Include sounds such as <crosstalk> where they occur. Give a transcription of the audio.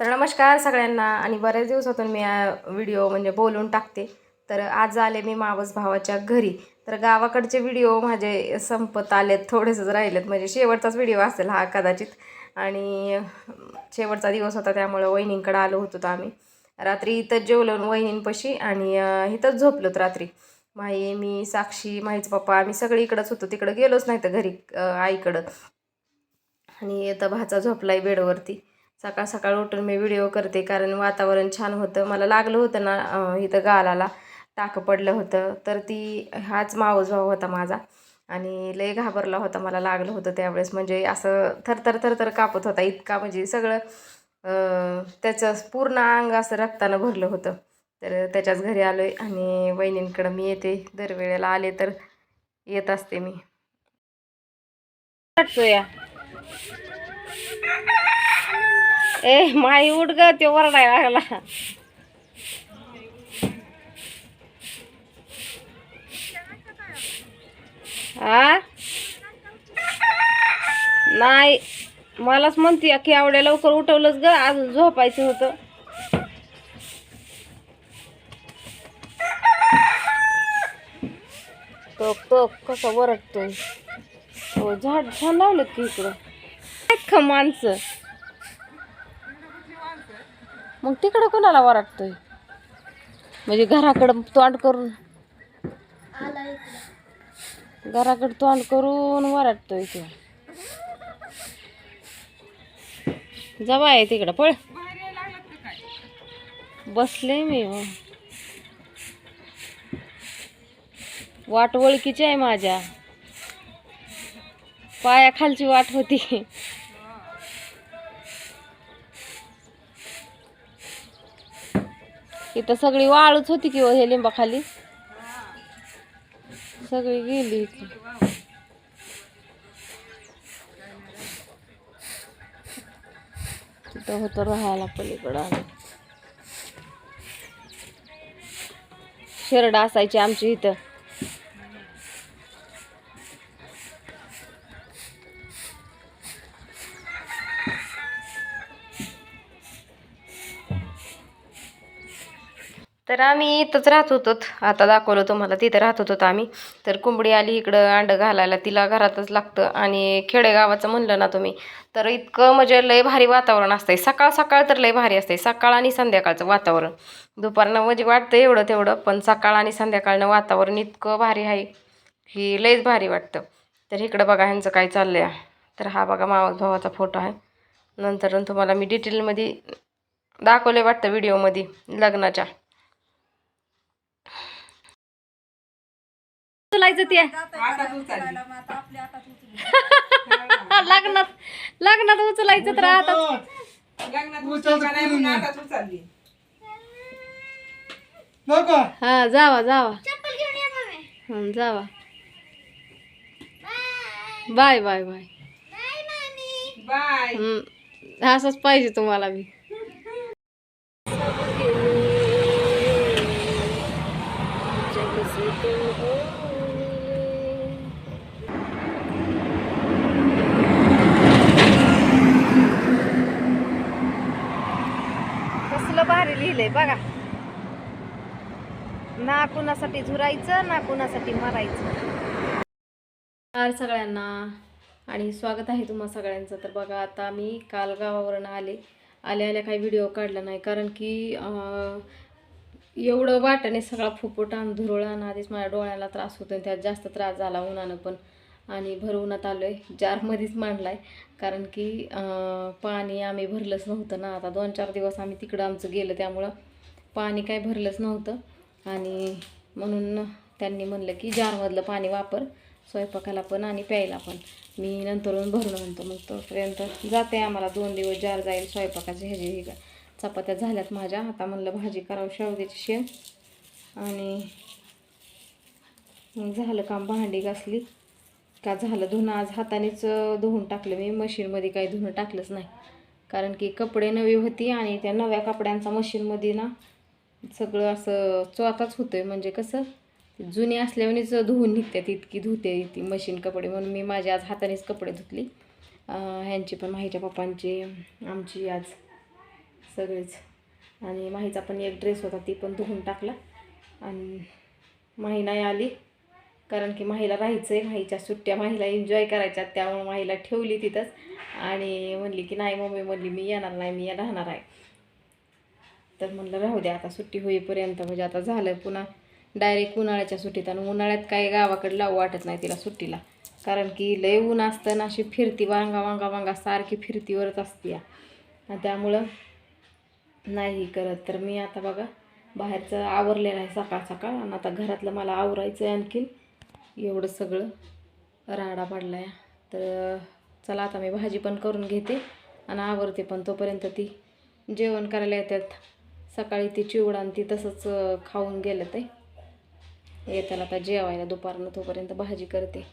तर नमस्कार सगळ्यांना आणि बऱ्याच दिवसातून मी व्हिडिओ म्हणजे बोलून टाकते. तर आज आले मी मावस भावाच्या घरी. तर गावाकडचे व्हिडिओ माझे संपत आलेत थोडेसेच राहिलेत. म्हणजे शेवटचाच व्हिडिओ असेल हा कदाचित. आणि शेवटचा दिवस होता त्यामुळं वहिनींकडे आलो होतो आम्ही. रात्री इथंच जेवलो वहिनींपाशी आणि इथंच झोपलोत रात्री. माई मी साक्षी माईचं पप्पा आम्ही सगळी इकडंच होतो. तिकडं गेलोच नाही तर घरी आईकडं. आणि आता भाचा झोपलाय बेडवरती. सकाळ सकाळ उठून मी व्हिडिओ करते. कारण वातावरण छान होतं. मला लागलं होतं ना इथं गालाला. टाकं पडलं होतं. तर ती हाच मावस भाऊ होता माझा. आणि लय घाबरला होता. मला लागलं होतं त्यावेळेस. म्हणजे असं थरथर थरथर कापत होता. इतका म्हणजे सगळं त्याचं पूर्ण अंग असं रक्तानं भरलं होतं. तर त्याच्याच घरी आलो आहे आणि वहिनींकडं मी येते. दरवेळेला आले तर येत असते मी. या ए माई उठ ग ते वरडायला लागला. आ? नाही मलाच म्हणते की एवढ्या लवकर उठवलंच ग अजून झोपायचं होतं. तो तो कसा वरटतोय हो झाड छान लावलं की इकडं. का माणसं. मग तिकडं कोणाला वरटतोय म्हणजे घराकडं तोंड करून? घराकडं तोंड करून वरटतोय तो. जवा आहे तिकडं पळ. बसले मी. वाट ओळखीची आहे माझ्या. पायाखालची वाट होती. इथं सगळी वाळूच होती की हो हे लिंबाखाली? सगळी गेली इथं. तिथं होतं राहायला पलीकडं आम्ही. शेरड असायची आमची इथं. तर आम्ही इथंच राहत होतो. आता दाखवलं तुम्हाला तिथं राहत होतो आम्ही. तर कुंबडी आली इकडं अंड घालायला. तिला घरातच लागतं. आणि खेडेगावाचं म्हणलं ना तुम्ही तर इतकं म्हणजे लय भारी वातावरण असतंय. सकाळ सकाळ तर लय भारी असतंय. सकाळ आणि संध्याकाळचं वातावरण. दुपारनं म्हणजे वाटतं एवढं तेवढं पण सकाळ आणि संध्याकाळनं वातावरण इतकं भारी आहे. की लयच भारी वाटतं. तर इकडं बघा ह्यांचं काय चाललंय. तर हा बघा मावस भावाचा फोटो आहे. नंतर तुम्हाला मी डिटेलमध्ये दाखवले वाटतं व्हिडिओमध्ये लग्नाच्या. उचलायचं ते. <laughs> लग्नात लग्नात उचलायचं तर आता. हा जावा जावा. हं, जावा. Bye bye bye. बाय हं, असंच पाहिजे तुम्हाला बी कसलं भारी लिहिलंय बघा. ना कुणासाठी झुरायचं ना कुणासाठी मरायचं. सगळ्यांना. आणि स्वागत आहे तुम्हा सगळ्यांचं. तर बघा आता मी काल गावावरून आले. आल्या आल्या काही व्हिडिओ काढला नाही. कारण की एवढं वाटाने सगळा फुफुटा आणि धुरळ आणि आधीच माझ्या डोळ्याला त्रास होतो आणि त्यात जास्त त्रास झाला उन्हानं पण. आणि भरवण्यात आलो आहे जारमध्येच मांडला आहे कारण की पाणी आम्ही भरलंच नव्हतं ना. आता दोन चार दिवस आम्ही तिकडं आमचं गेलं त्यामुळं पाणी काय भरलंच नव्हतं. आणि म्हणून त्यांनी म्हणलं की जारमधलं पाणी वापर स्वयंपाकाला पण आणि प्यायला पण. मी नंतरून भरून आणतो. मग तोपर्यंत जाते आम्हाला दोन दिवस जार जाईल स्वयंपाकाचे ह्याचे हे चपात्या झाल्यात माझ्या. आता म्हणलं भाजी करावं शेवग्याची शेण आणि झालं काम भांडी घासली. का झालं धुणं आज हातानेच धुवून टाकलं मी. मशीनमध्ये काही धुणं टाकलंच नाही. कारण की कपडे नवी होती आणि त्या नव्या कपड्यांचा मशीनमध्ये ना सगळं असं चोकाच होतोय. म्हणजे कसं जुनी असल्यावरच धुवून निघतात इतकी धुते ती मशीन कपडे. म्हणून मी माझ्या आज हातानेच कपडे धुतली. ह्यांची पण माहीच्या पप्पांची आमची आज सगळेच. आणि माहीचा पण एक ड्रेस होता ती पण धुवून टाकला. आणि माही नाही आली. कारण की माहीला राहायचं आहे माहीच्या सुट्ट्या माहीला एन्जॉय करायच्या त्यामुळे माहीला ठेवली तिथंच. आणि म्हणली की नाही मम्मी म्हणली मी येणार नाही मी राहणार आहे. तर म्हणलं राहू द्या आता सुट्टी होईपर्यंत म्हणजे आता झालं पुन्हा डायरेक्ट उन्हाळ्याच्या सुट्टीत. आणि उन्हाळ्यात काही गावाकडे लावू वाटत नाही तिला सुट्टीला. कारण की लय ऊन असतं ना अशी फिरती वांगा वांगा वांगा सारखी फिरतीवरच असते या. त्यामुळं नाही करत. तर मी आता बघा बाहेरचं आवरलेलं आहे सकाळ सकाळ. आणि आता घरातलं मला आवरायचं आहे आणखीन. एवढं सगळं राडा पाडला आहे तर चला आता मी भाजी पण करून घेते आणि आवरते पण तोपर्यंत ती जेवण करायला येतात. सकाळी ती चिवडा आणि ती तसंच खाऊन गेलं ते. येताना आता जेवायला दुपारनं तोपर्यंत भाजी करते.